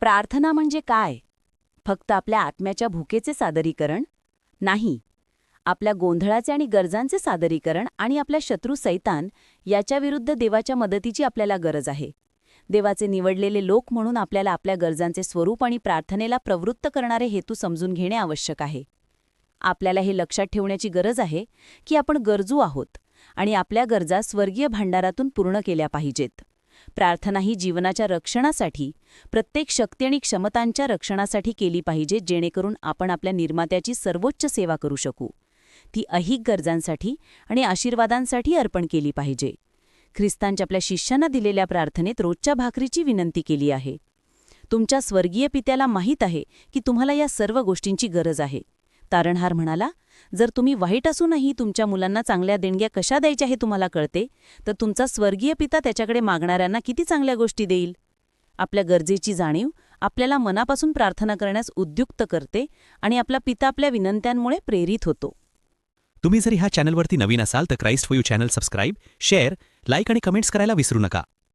प्रार्थना म्हणजे काय? फक्त आपल्या आत्म्याच्या भुकेचे सादरीकरण? नाही. आपल्या गोंधळाचे आणि गरजांचे सादरीकरण आणि आपल्या शत्रू सैतान याच्याविरुद्ध देवाच्या मदतीची आपल्याला गरज आहे. देवाचे निवडलेले लोक म्हणून आपल्याला आपल्या गरजांचे स्वरूप आणि प्रार्थनेला प्रवृत्त करणारे हेतू समजून घेणे आवश्यक आहे. आपल्याला हे लक्षात ठेवण्याची गरज आहे की आपण गरजू आहोत आणि आपल्या गरजा स्वर्गीय भांडारातून पूर्ण केल्या पाहिजेत. प्रार्थना ही जीवनाच्या रक्षणासाठी प्रत्येक शक्ती आणि क्षमतांच्या रक्षणासाठी केली पाहिजे जेणेकरून आपण आपल्या निर्मात्याची सर्वोच्च सेवा करू शकू. ती अहिक गरजांसाठी आणि आशीर्वादांसाठी अर्पण केली पाहिजे. ख्रिस्तांच्या आपल्या शिष्यांना दिलेल्या प्रार्थनेत रोजच्या भाकरीची विनंती केली आहे. तुमच्या स्वर्गीय पित्याला माहीत आहे की तुम्हाला या सर्व गोष्टींची गरज आहे. तारणहार म्हणाला जर तुम्ही वाईट असूनही तुमच्या मुलांना चांगल्या देणग्या कशा द्यायच्या हे तुम्हाला कळते तर तुमचा स्वर्गीय पिता त्याच्याकडे मागणाऱ्यांना किती चांगल्या गोष्टी देईल? आपल्या गरजेची जाणीव आपल्याला मनापासून प्रार्थना करण्यास उद्युक्त करते आणि आपला पिता आपल्या विनंत्यांमुळे प्रेरित होतो. तुम्ही जर ह्या चॅनलवरती नवीन असाल तर Christ for you channel subscribe share like आणि कमेंट्स करायला विसरू नका.